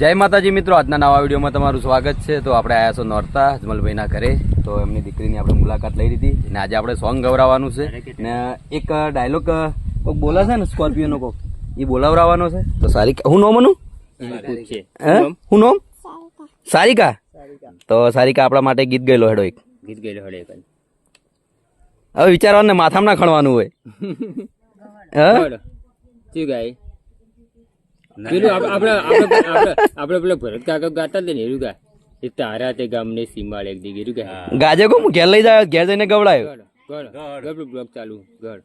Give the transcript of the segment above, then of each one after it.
જય માતાજી મિત્રો આજના નવા વિડીયોમાં તમારું સ્વાગત છે. તો આપણે આવ્યા છો નોરતા અજમલભાઈના ઘરે. તો એમની દીકરીની આપણે મુલાકાત લઈ લીધી અને આજે આપણે સોંગ ગવરાવવાનું છે. ને એક ડાયલોગ કોક બોલે છે ને સ્કોર્પિયોનો કોક? એ બોલાવરાવવાનો છે. તો સારી હું નોમ અનું હે? હું નોમ? સારિકા. તો સારિકા આપણા માટે ગીત ગયેલો હેડો એક. ગીત ગયેલો હેડો એક હવે વિચારવાનું ને માથામાં ના ખણવાનું હોય. હા? શું ગાય? પેલું આપ- આપણે આપણે આપણે આપણે ભરત કાકા ગાતા હતા ને એરું ગા એ તારા તે ગામને સીમાડે એક દીગી ગા ગાજે કો હું ઘેર લઈ જાય ઘેર જઈને ગવડાયો. ગળ ગળ ગળ. બ્લોક ચાલુ ગળ.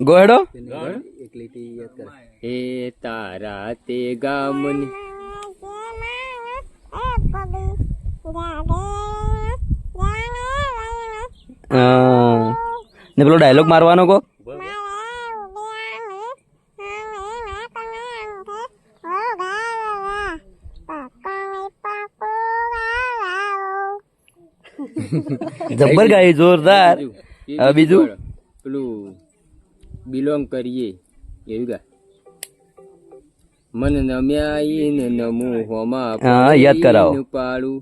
ગો હેડો એ તારા તે ગામની. ને પેલો ડાયલોગ મારવાનો કો? જબ્બર ગાય જોરદાર. બીજું? પેલું બિલોંગ કરીએ. એવું ગા મન નમ્યા ને નમો હોમા હા, યાદ કરાવો. પાડું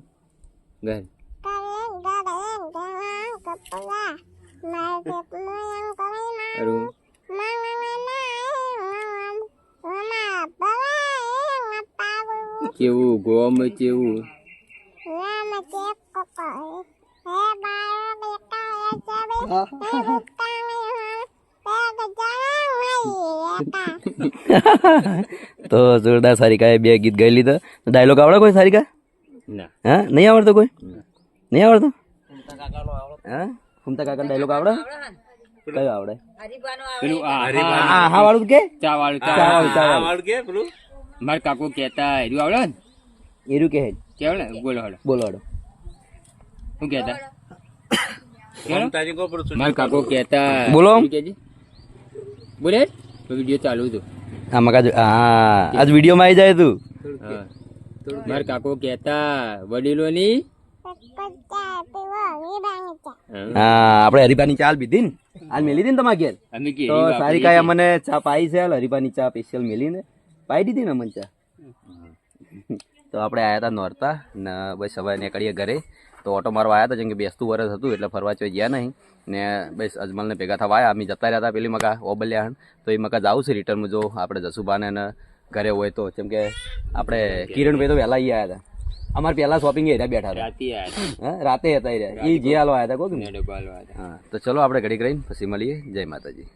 ગાય. અરું કેવું ગોમ કેવું તો જોરદાર સારિકાએ બે ગીત ગાઈ લીધા. ડાયલોગ આવડે કોઈ સારિકા હા? નહીં આવડતો કોઈ? નહીં આવડતો? હા? ફૂમતા કાકા ડાયલોગ આવડે? કયો આવડે? પેલું હા વાળું કે? ચા વાળું ચા ચા વાળું. ચા કાકો કહેતા એરું આવડે ને? એરું કે કેવડે? બોલો હળો બોલો હડો શું કહેતા? મારા કાકો કહેતા બોલો. શું કહેજે? બોલે? વીડિયો ચાલુ હતો. આ કાજુ હા આજ વિડીયોમાં આવી જાય તું. મારા કાકો કહેતા વડીલોની હા. આપણે હરીફાની ચાલ પીધી ને? હાલ મેલી હતી ને તમારા ઘેર? તો સારી કાંઈ અમને ચા પાઈ છે હાલ હરીફાની ચા સ્પેશિયલ મેલીને પાઈ દીધી ને અમને ચા? તો આપણે આયા હતા નોરતા ને બસ સવારે નીકળીએ ઘરે. તો ઓટો મારવા આવ્યા હતા જેમ કે બેસતું વરસ હતું એટલે ફરવા ચોઈ ગયા નહીં. ને બસ અજમલને ભેગા થવા આવ્યા અમે જતા રહ્યા હતા પેલી મકા ઓબલ્યાણ. તો એ મકા જવું છે રિટર્નમાં જો આપણે જસુભાને ને ઘરે હોય તો. જેમ કે આપણે કિરણભાઈ તો વહેલા ઈ આવ્યા હતા. અમારે પહેલા શોપિંગ એરિયા બેઠા હતા. રાતે હતા. એ રહ્યા. ઈ જે હાલો આવ્યા હતા કોક. હા. તો ચલો આપણે ઘડીક રહીને પછી મળીએ. જય માતાજી.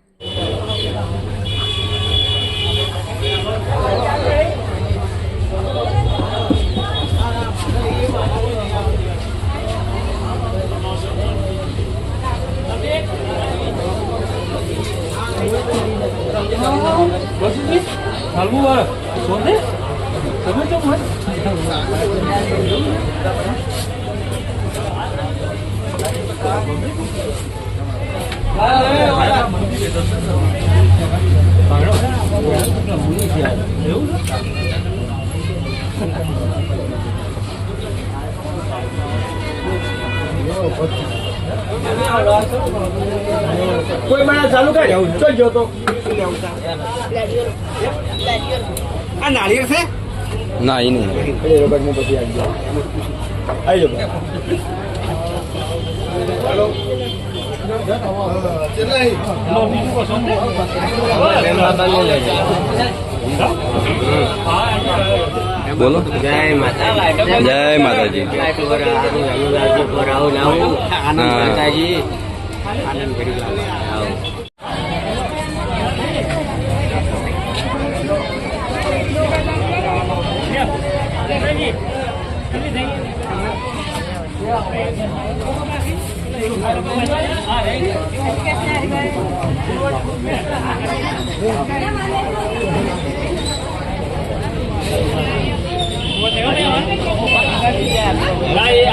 Có chút ít. Thằng mua xuống đấy. Thằng mất trong mất. Hãy subscribe cho kênh Ghiền Mì Gõ Để không bỏ lỡ những video hấp dẫn કોઈ માણસ ચાલુ કર? ચલ જો તો. આ નાળિયેર છે? ના એ નહીં. રોબર્ટ પછી આવી જાવ આવી જાવ હાલો. બોલો. જય માતા જય માતાજી. આનંદ કરી લાવો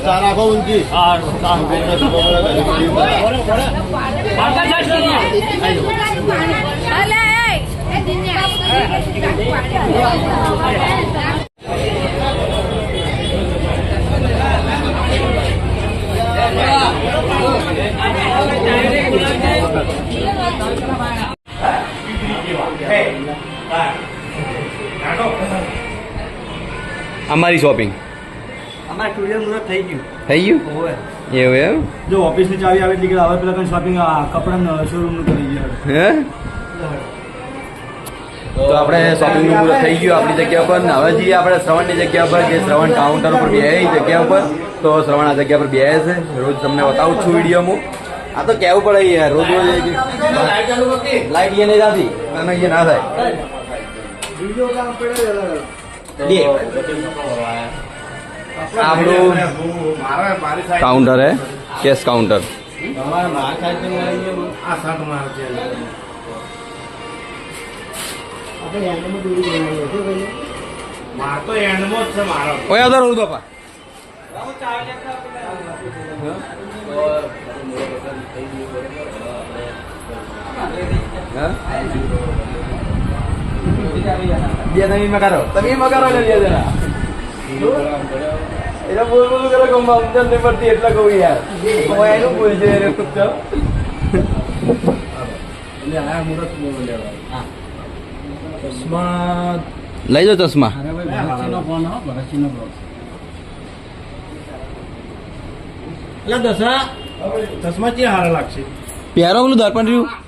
सारा को उनकी Hey, અમારી શોપિંગ અમારા સ્ટુડિયો મુહૂર્ત થઈ ગયું. થઈ ગયું? હોવે. એવું એમ? જો ઓફિસની ચાવી આવે એટલે હવે પેલા કઈ શોપિંગ કપડા શોરૂમનું કરી ગયું. હે? તો આપણે શોપિંગનું પૂરું થઈ ગયું આપણી જગ્યા પર હવે જઈએ આપણે શ્રવણની જગ્યા પર જે શ્રવણ કાઉન્ટર ઉપર બે જગ્યા ઉપર. તો શ્રવણ આ જગ્યા પર બે છે. રોજ તમને બતાવું છું છું વિડીયોમાં. આ તો કેવું પડે યાર રોજ રોજ લાઈટ એ નહીં જાતી અને એ ના થાય. બે. આ આપણું કાઉન્ટર હે કેશ કાઉન્ટર મારતો એન્ડમાં જ છે મારો ઓય આવતા રોજ બાપા બે તમે મકારો તમે મકારો એટલે બે જણા એટલે બોલ બોલ કરો કે સમજણ નહીં પડતી એટલે કહું યાર હવે એનું બોલ છે એને તો લઈ જાઓ ચશ્મા ચશ્મા ક્યાં હારા લાગશે પહેરો પેલું દર્પણ રહ્યું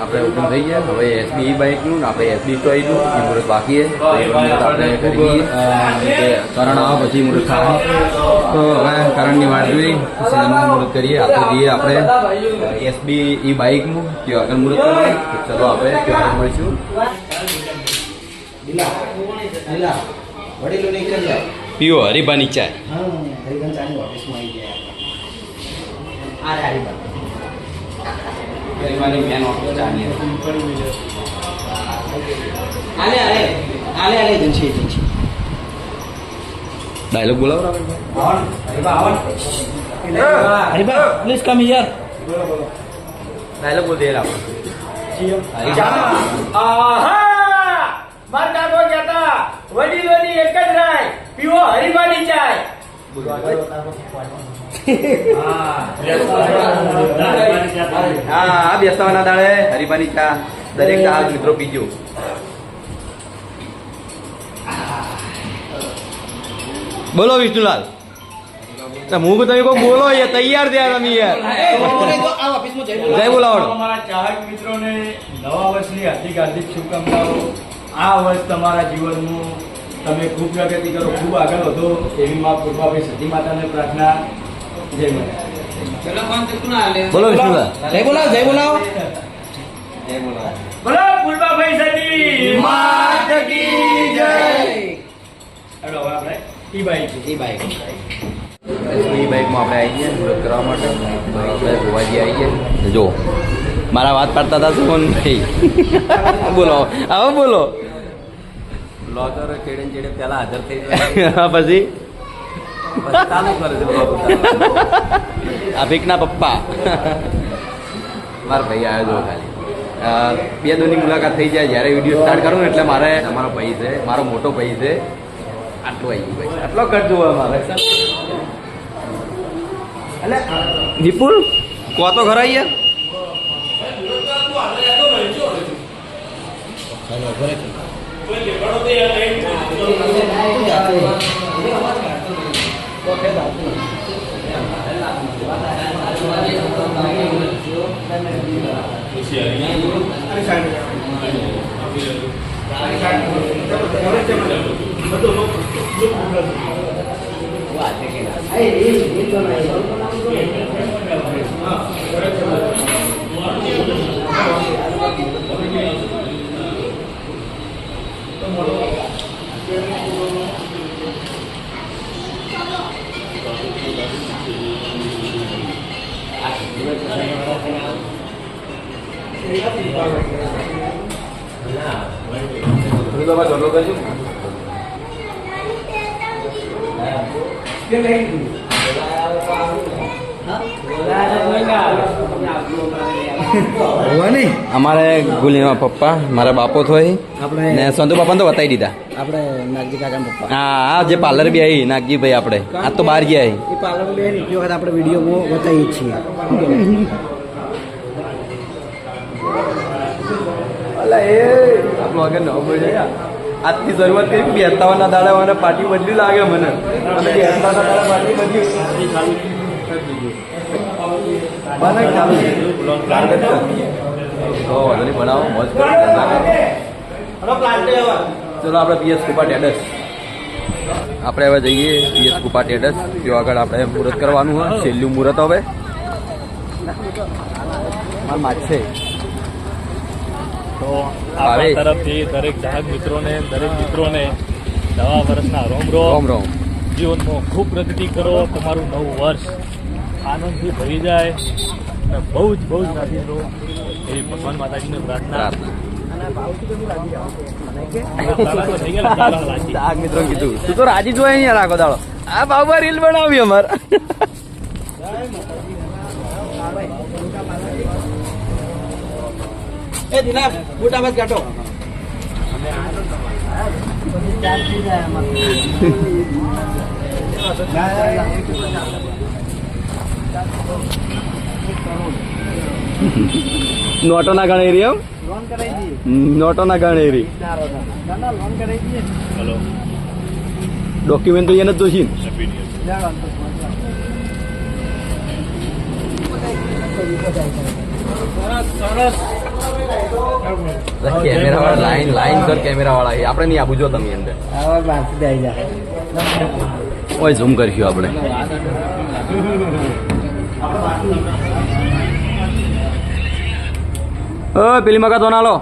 આપણે ઓપન થઈ ગયા. હવે એસબી બાઇકનું ને આપણે એસબી સ્ટોઈનું એ મુહૂર્ત બાકી છે. તો એ મુહૂર્ત આપણે કરી કરણ આવે પછી મુહૂર્ત થાય તો હવે કરણની વાત જોઈ પછી એનું મુહૂર્ત કરીએ. આપણે જઈએ આપણે એસબી ઈ બાઇકનું ત્યાં આગળ મુહૂર્ત કરીએ. તો ચલો આપણે ત્યાં મળીશું. પીઓ હરિભાની ચા હરિભાની મેન ઓફિસ ચાની ડાયલોગ બોલાવો પ્લીઝ કમ હિયર ડાયલોગ બોલ દે આપણે આહા! માર કાકો કહેતા. વડીલોની એક જ રાય પીવો હરીફાની ચાય. હા બેસવાના દાડે હરિભાની ચા દરેક ચાર મિત્રો પીજો. બોલો વિષ્ણુલાલ. હું તમે કોઈ બોલો યાર, તૈયાર થયા તમે યાર. જય બોલાવડો. અમારા ચાહક મિત્રોને નવા વર્ષની હાર્દિક હાર્દિક શુભકામનાઓ. આ વર્ષ તમારા જીવનનું તમે ખૂબ પ્રગતિ કરો, ખૂબ આગળ વધો એવી મા પૂર્વાભાઈ સતી માતાને પ્રાર્થના. જય માતા બોલો વિષ્ણુલાલ જય બોલાવો જય બોલાવો. બોલો ફૂલબાભાઈ સતી માત કી જય. હેલો આપણે ઈ બાઈક ઈ બાઈક એ બાઇકમાં આપણે આવી ગયા કરવા માટે. આપણે ગોવાજી આવી ગયા. જો મારા વાત પાડતા હતા શું ભાઈ બોલો હવે બોલો. બ્લોગર કેડે ને ચેડે પહેલા હાજર થઈ જાય પછી? અભિકના પપ્પા. મારા ભાઈ આવ્યો હતો ખાલી. બે દોની મુલાકાત થઈ જાય જ્યારે વીડિયો સ્ટાર્ટ કરું ને એટલે મારે અમારો ભાઈ છે મારો મોટો ભાઈ છે આટલો આવી ગયો ભાઈ. આટલો કરજો મારે. એટલે વિપુલ કો તો ખરા યાર? Hello, welcome. ပေါ်ခဲ့တာကိုအဲ့ဒါအဲ့ဒါကိုဘာသာအဲ့ဒါကိုဘာသာရေးတော့တာကိုရိုးတယ်နေပြီးတာကိုရှိရရင်အဲ့ဆိုင်ကိုအပြေလို့ဒါအဲ့ဆိုင်ကိုတော့တော့တော့တော့တော့လို့လို့ဘာတက်ခဲ့တာအဲ့ဒီဒီတော့နိုင်တော့တော့ અમારે ગુલીમાં પપ્પા મારા બાપો થોય ને સંતુ બાપાને તો બતાવી દીધા. આપણે નાગજી કાકા પપ્પા. હા આ જે પાર્લર બી આવી નાગજીભાઈ આપણે. આ તો બહાર ગયા એ પાર્લર બે ને વખત આપણે વિડીયોમાં બતાવીએ છીએ. અલા એ આપણો આગળ ન બોલે આજથી શરૂઆત કરી બેસતાવાના દાડા મને પાર્ટી બદલી લાગે મને. બેસતાના દાડા બનાવો, મોજ કરો ચલો, આપણે પીએસ કુપા ટેડસ. આપણે હવે જઈએ પીએસ કુપા ટેડસ ત્યાં આગળ આપણે મુહૂર્ત કરવાનું હોય, છેલ્લું મુહૂર્ત હવે. છે તો. આપણા તરફથી દરેક ચાહક મિત્રોને દરેક મિત્રોને નવા વર્ષના રોમ રોમ. રોમ જીવનનો જીવનમાં ખૂબ પ્રગતિ કરો તમારું નવું વર્ષ આનંદથી ભરી જાય અને બહુ જ બહુ જ રાજી રહો એવી ભગવાન માતાજીને પ્રાર્થના. રાજી. ચાક મિત્રો કીધું. તું તો રાજી જોઈ અહીંયા રાખો દાડો. આ બાબા રીલ બનાવી અમારે. એ દિલાબ મોટા બસ કાઢો નોટો ના ગણે એરી એમ લોન કરાવી દઈએ. નોટો ના ગણે એરી ડોક્યુમેન્ટ તો એને જ જોશી સરસ વાંધો કેમેરા વાળા લાઈન લાઈન કર કેમેરા વાળા આપણે નહીં આપું જો તમે અંદર. ઓય ઝૂમ કરીશું આપણે. ઓ પેલી મકા તો ના લો.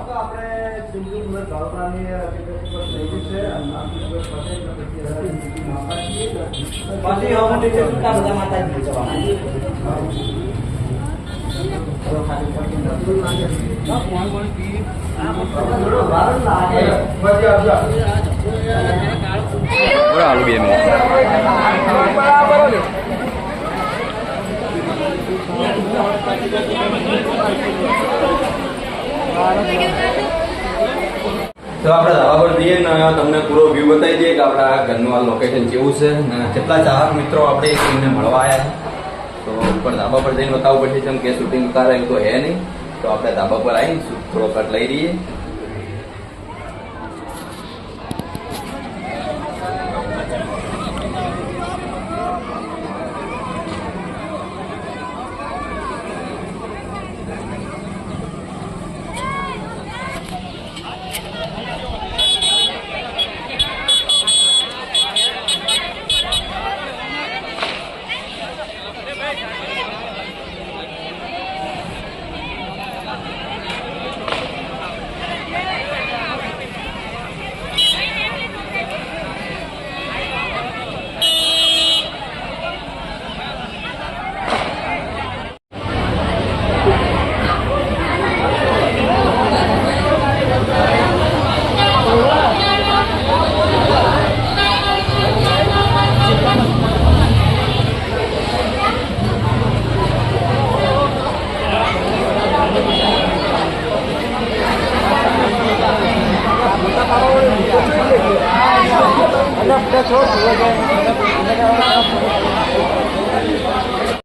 પછી તો આપણે ધાબા પર જઈએ ને તમને પૂરો વ્યૂ બતાવી દઈએ કે આપણા ઘરનું આ લોકેશન કેવું છે ને કેટલા ચાહક મિત્રો આપણે એમને મળવા આવ્યા છે. તો ઉપર ધાબા પર જઈને બતાવવું પડશે જેમ કે શૂટિંગ ઉતારે તો હે નહીં. તો આપણે ધાબા પર આવીને થોડો કટ લઈ રહીએ